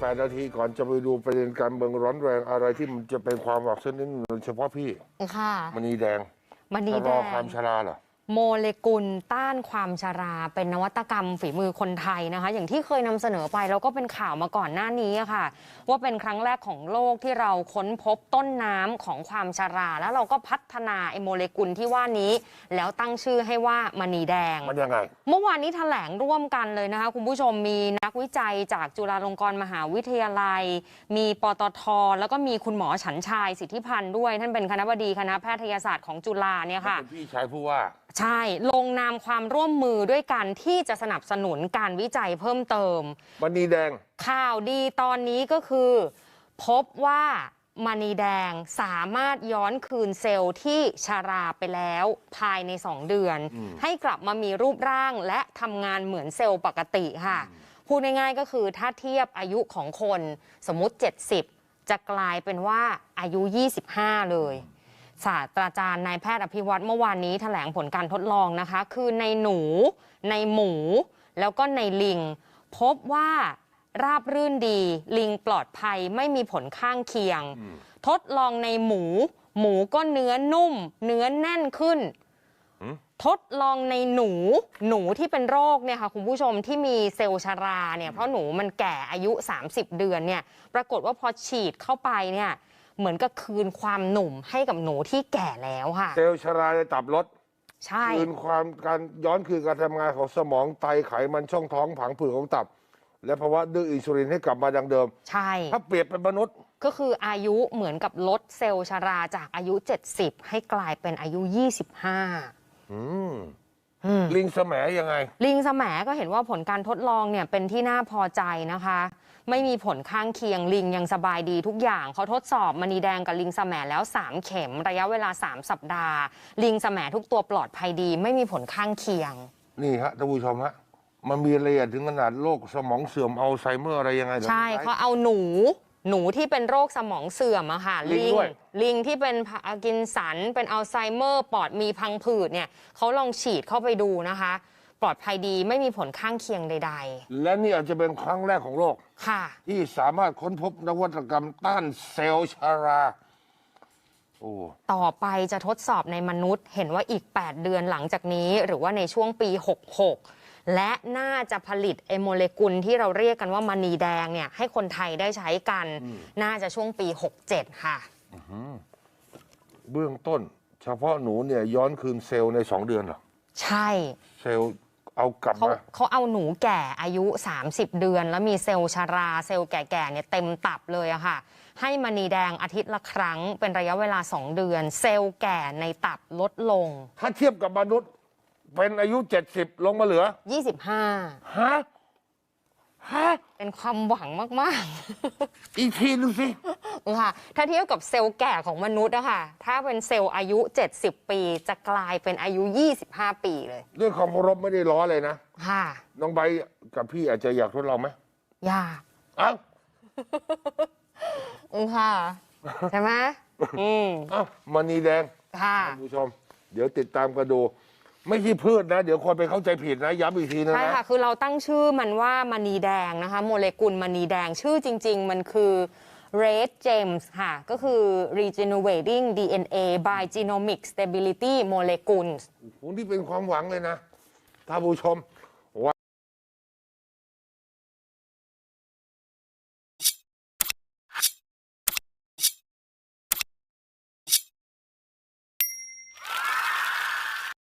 8 นาทีก่อนจะไปดูประเด็นการเมืองร้อนแรงอะไรที่มันจะเป็นความหวังสักนิดหนึ่งโดยเฉพาะพี่ค่ะมณีแดงมณีชะลแดองความชราเหรอ โมเลกุลต้านความชรา เป็นนวัตกรรมฝีมือคนไทยนะคะ อย่างที่เคยนำเสนอไปแล้วก็เป็นข่าวมาก่อนหน้านี้อะค่ะ ว่าเป็นครั้งแรกของโลกที่เราค้นพบต้นน้ำของความชรา แล้วเราก็พัฒนาไอโมเลกุลที่ว่านี้ แล้วตั้งชื่อให้ว่ามณีแดงมันยังไงเมื่อวานนี้แถลงร่วมกันเลยนะคะ คุณผู้ชมมีนักวิจัยจากจุฬาลงกรณ์มหาวิทยาลัย มีปตท แล้วก็มีคุณหมอฉันชายสิทธิพันธ์ด้วยท่านเป็นคณะบดีคณะแพทยศาสตร์ของจุฬาเนี่ยค่ะเป็นพี่ชายผู้ว่า ใช่ ลงนามความร่วมมือด้วยกันที่จะสนับสนุนการวิจัยเพิ่มเติม มณีแดง ข่าวดีตอนนี้ก็คือ พบว่ามณีแดงสามารถย้อนคืนเซลล์ที่ชาราไปแล้วภายใน 2 เดือน อืม ให้กลับมามีรูปร่างและทำงานเหมือนเซลล์ปกติค่ะ พูดง่ายๆก็คือถ้าเทียบอายุของคนสมมุติ 70 จะกลายเป็นว่าอายุ 25 เลย ศาสตราจารย์นายแพทย์อภิวัตรเมื่อวานนี้แถลงผลการทดลองนะคะ คือในหนู ในหมู แล้วก็ในลิง พบว่าราบรื่นดี ลิงปลอดภัยไม่มีผลข้างเคียง ทดลองในหมู หมูก็เนื้อนุ่ม เนื้อแน่นขึ้นหืมทดลองในหนู หนูที่เป็นโรคเนี่ยค่ะคุณผู้ชมที่มีเซลล์ชาราเนี่ยเพราะหนูมันแก่อายุ 30 เดือนเนี่ย ปรากฏว่าพอฉีดเข้าไปเนี่ย เหมือนกับคืนความหนุ่มให้กับหนูที่แก่แล้วค่ะ เซลล์ชราในตับลดใช่ คืนความการย้อนคืนการทำงานของสมองไตไขมันช่องท้องผังผืดของตับ และภาวะดื้ออินซูลินให้กลับมาดังเดิม ใช่ ถ้าเปรียบเป็นมนุษย์ ก็คืออายุเหมือนกับลดเซลล์ชาราจากอายุ 70 ให้กลายเป็นอายุ 25 อืมอืม ลิงแสมยังไง ลิงสมก็เห็นว่าผลการทดลองเนี่ยเป็นที่น่าพอใจนะคะ ไม่มีผลข้างเคียงลิงยังสบายดีทุกอย่างเขาทดสอบมณีแดงกับลิงสมแล้ว 3 เข็ม ระยะเวลา 3 สัปดาห์ ลิงสมทุกตัวปลอดภัยดี ไม่มีผลข้างเคียง นี่ฮะท่านผู้ชมฮะมันมีละเอียดถึงขนาดโรคสมองเสื่อมอัลไซเมอร์อะไรยังไงเหรอใช่เขาเอาหนูหนูที่เป็นโรคสมองเสื่อมอะค่ะลิงด้วยลิงที่เป็นพาร์กินสัน เป็นอัลไซเมอร์ปอดมีพังผืดเนี่ยเขาลองฉีดเข้าไปดูนะคะ ปลอดภัยดีไม่มีผลข้างเคียงใด และนี่อาจจะเป็นครั้งแรกของโลก ๆ ค่ะ ที่สามารถค้นพบนวัตกรรมต้านเซลล์ชารา โอ้ ต่อไปจะทดสอบในมนุษย์ เห็นว่าอีก 8 เดือนหลังจากนี้ หรือว่าในช่วงปี 66 และน่าจะผลิตไอโมเลกุลที่เราเรียกกันว่ามณีแดงเนี่ยให้คนไทยได้ใช้กัน น่าจะช่วงปี 67 ค่ะ เบื้องต้น เฉพาะหนูเนี่ยย้อนคืนเซลล์ในสองเดือนเหรอ ใช่ เซลล์ เอากลับเขามาเขาเอาหนูแก่อายุ 30 เดือน แล้วมีเซลล์ชารา เซลล์แก่ๆเนี่ยเต็มตับเลยอะค่ะ ให้มณีแดงอาทิตย์ละครั้งเป็นระยะเวลา 2 เดือน เซลล์แก่ในตับลดลง ถ้าเทียบกับมนุษย์ เป็นอายุ 70 ลงมาเหลือ 25 ฮะฮะ เป็นความหวังมาก อีกทีหนึงสิ ๆ ค่ะ ถ้าเทียบกับเซลล์แก่ของมนุษย์อะค่ะถ้าเป็นเซลล์อายุ 70 ปี จะกลายเป็นอายุ 25 ปีเลย ด้วยความเคารพไม่ได้ล้อเลยนะ ค่ะ น้องใบร์ทกับพี่อาจจะอยากทดลองไหมยากเอ้าอือค่ะ ใช่ไหมอืม เอ้ามานีแดงค่ะ ท่านผู้ชม เดี๋ยวติดตามกันดู ไม่ใช่พืชนะ เดี๋ยวคนไปเข้าใจผิดนะ ย้ำอีกทีนึงใช่นะค่ะ คือเราตั้งชื่อมันว่ามณีแดงนะคะ โมเลกุลมณีแดงชื่อจริง ๆ มันคือ Red James ค่ะ ก็คือ Regenerating DNA by Genomic Stability Molecules โอ้โหนี่เป็นความหวังเลยนะท่านผู้ชม